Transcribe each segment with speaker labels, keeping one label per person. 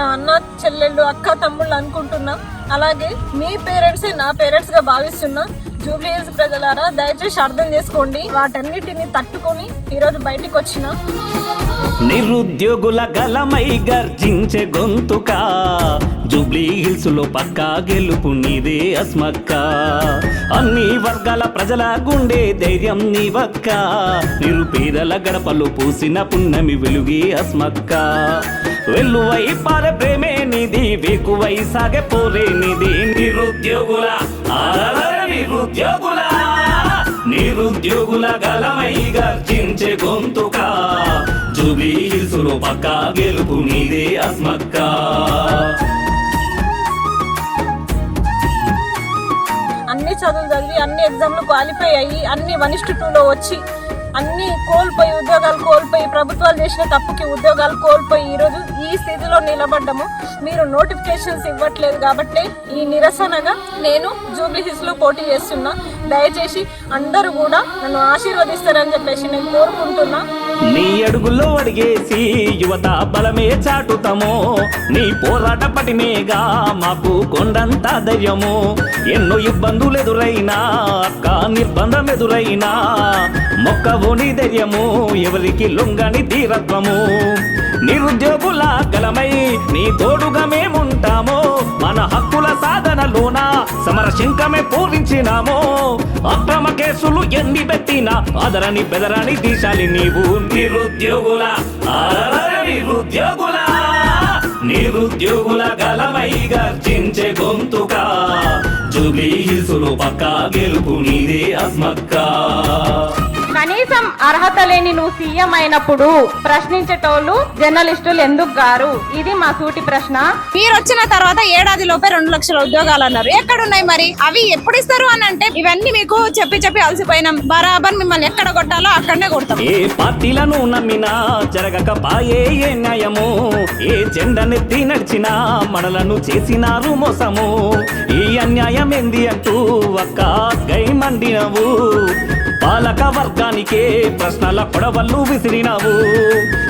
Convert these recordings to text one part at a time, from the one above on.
Speaker 1: నా అన్న చెల్లెళ్ళు అక్క తమ్ముళ్ళు అనుకుంటున్నా. అలాగే మీ పేరెంట్సే నా పేరెంట్స్గా భావిస్తున్నా. జూబ్లీ హిల్స్ ప్రజలారా దయచేసి అర్థం చేసుకోండి. వాటన్నిటిని తట్టుకొని ఈరోజు బయటికి వచ్చిన.
Speaker 2: నిరుద్యోగుల గలమై గర్జించే గొంతుక. జూబ్లీ హిల్స్లో పక్కా గెలుపు నీదే అస్మక్క. అన్ని వర్గాల ప్రజల గుండె ధైర్యం నీవక్క. నిరుపేదల గడపలు పూసిన పున్నమి వెలుగే అస్మక్క. వెల్లువై పారే ప్రేమే నిధి వేకువై సాగే పోరే నిధి. నిరుద్యోగుల నిరుద్యోగుల నిరుద్యోగుల గలమై గర్జించే గొంతుక. జూబ్లీ హిల్స్లో పక్కా గెలుపు నీదే అస్మక్క.
Speaker 1: అన్ని చదువులు చదివి అన్ని ఎగ్జామ్లు క్వాలిఫై అయ్యి అన్ని వన్ ఇస్టు టూలో వచ్చి అన్ని కోల్పోయి ఉద్యోగాలు కోల్పోయి ప్రభుత్వాలు చేసిన తప్పుకి ఉద్యోగాలు కోల్పోయి ఈరోజు ఈ స్థితిలో నిలబడ్డము. మీరు నోటిఫికేషన్స్ ఇవ్వట్లేదు కాబట్టి ఈ నిరసనగా నేను జూబ్లీ హిల్స్ పోటీ చేస్తున్నా. దయచేసి అందరూ కూడా నన్ను ఆశీర్వదిస్తారని చెప్పేసి నేను కోరుకుంటున్నా.
Speaker 2: నీ అడుగుల్లో అడిగేసి యువత బలమే చాటుతామో నీ పోరాట పటిమేగా మాకు కొండంత ధైర్యము. ఎన్నో ఇబ్బందులు ఎదురైనా అక్క నిర్బంధం ఎదురైనా మొక్కవోని ధైర్యము ఎవరికి లొంగని ధీరత్వము. నిరుద్యోగుల గలమై నీ తోడుగా మేముంటామో మన హక్కుల సాధనలోన సమర శంఖమే పూరించినామో. కేసులు ఎన్ని పెట్టినా అదరని బెదరని దీశాలి నీవు. నిరుద్యోగుల నిరుద్యోగుల నిరుద్యోగుల గలమై గర్జించే గొంతుక. జూబ్లీ హిల్స్ పక్కా గెలుపు నీదే అస్మక్కా.
Speaker 3: అర్హత లేని నువ్వు సీఎం అయినప్పుడు ప్రశ్నించేటోళ్ళు జర్నలిస్టులు ఎందుకు గారు? ఇది మా సూటి ప్రశ్న.
Speaker 4: మీరు వచ్చిన తర్వాత ఏడాది లోపే రెండు లక్షల ఉద్యోగాలు అన్నారు. ఎక్కడున్నాయి మరి? అవి ఎప్పుడు ఇస్తారు అని అంటే ఇవన్నీ మీకు చెప్పి చెప్పి అలసిపోయినాం. బరాబర్ మిమ్మల్ని ఎక్కడ కొట్టాలో అక్కడనే కొడతాం.
Speaker 2: ఏ పార్టీలను నమ్మినా జరగక పాయే ఏ న్యాయము? ఏ జెండనెత్తి నడిచినా మనలను చేసినారు మోసము? ఈ అన్యాయం ఏంది అంటూ ఒక్క గై మండినవు. పాలక వర్గానికే ప్రశ్నల కొడవళ్ళు విసిరినావు.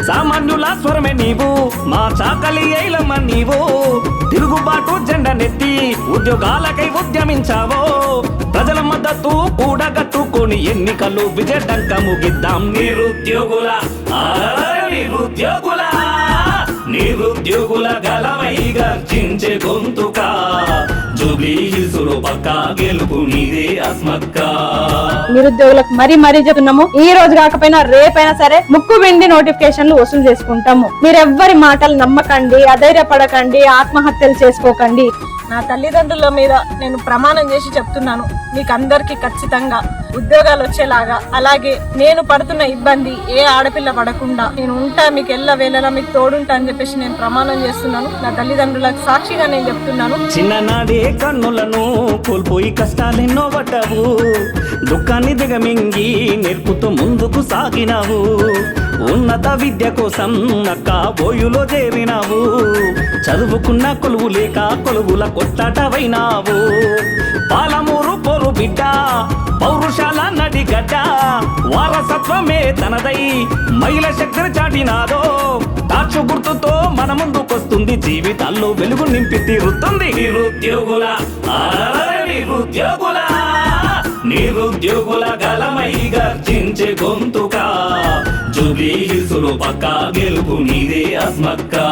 Speaker 2: సామాన్యుల స్వరమే నీవు మా చాకలి ఐలమ్మ నీవు. తిరుగుబాటు జెండనెత్తి ఉద్యోగాలకై ఉద్యమించావో. ప్రజల మద్దతు కూడగట్టుకొని ఎన్నికలు విజయటంక ముగిద్దాం. నిరుద్యోగుల నిరుద్యోగుల నిరుద్యోగుల గలమై గర్జించే గొంతుక. జూబ్లీ హిల్స్లో గెలుపు నీదే అస్మక్కా.
Speaker 3: నిరుద్యోగులకు మరీ మరీ చెప్తున్నాము. ఈ రోజు కాకపోయినా రేపైనా సరే ముక్కు వెండి నోటిఫికేషన్లు వసూలు చేసుకుంటాము. మీరెవ్వరి మాటలు నమ్మకండి అధైర్యపడకండి ఆత్మహత్యలు చేసుకోకండి.
Speaker 1: నా తల్లిదండ్రుల మీద నేను ప్రమాణం చేసి చెప్తున్నాను. మీకు అందరికీ ఖచ్చితంగా ఉద్యోగాలు వచ్చేలాగా. అలాగే నేను పడుతున్న ఇబ్బంది ఏ ఆడపిల్ల పడకుండా. నేను ఉంటా మీకు ఎల్ల వేళలా మీకు తోడుంటా అని చెప్పేసి నేను ప్రమాణం చేస్తున్నాను. నా తల్లిదండ్రులకు సాక్షిగా నేను చెప్తున్నాను.
Speaker 2: చిన్ననాడే కన్నులను కోల్పోయి కష్టాలెన్నో పడ్డావు. దుఃఖాన్ని దిగమింగి నేర్పుతూ ముందుకు సాగినావు. ఉన్నత విద్య కోసం అక్క బోయులో చేరినావు. చదువుకున్న కొలువు లేక కొలువుల కొట్టాటవైనావు పాలమూరు పోరు బిడ్డ పౌరుషాల నడిగడ్డ వారసత్వమే తనదై మహిళ శక్తిని చాటినాదో. దాచు గుర్తుతో మన ముందుకొస్తుంది జీవితాల్లో వెలుగు నింపి తీరుతుంది. నిరుద్యోగుల నిరుద్యోగుల నిరుద్యోగుల గలమై గర్జించే గొంతుక. జూబ్లీ హిల్స్లో గెలుపు నీదే అస్మక్కా.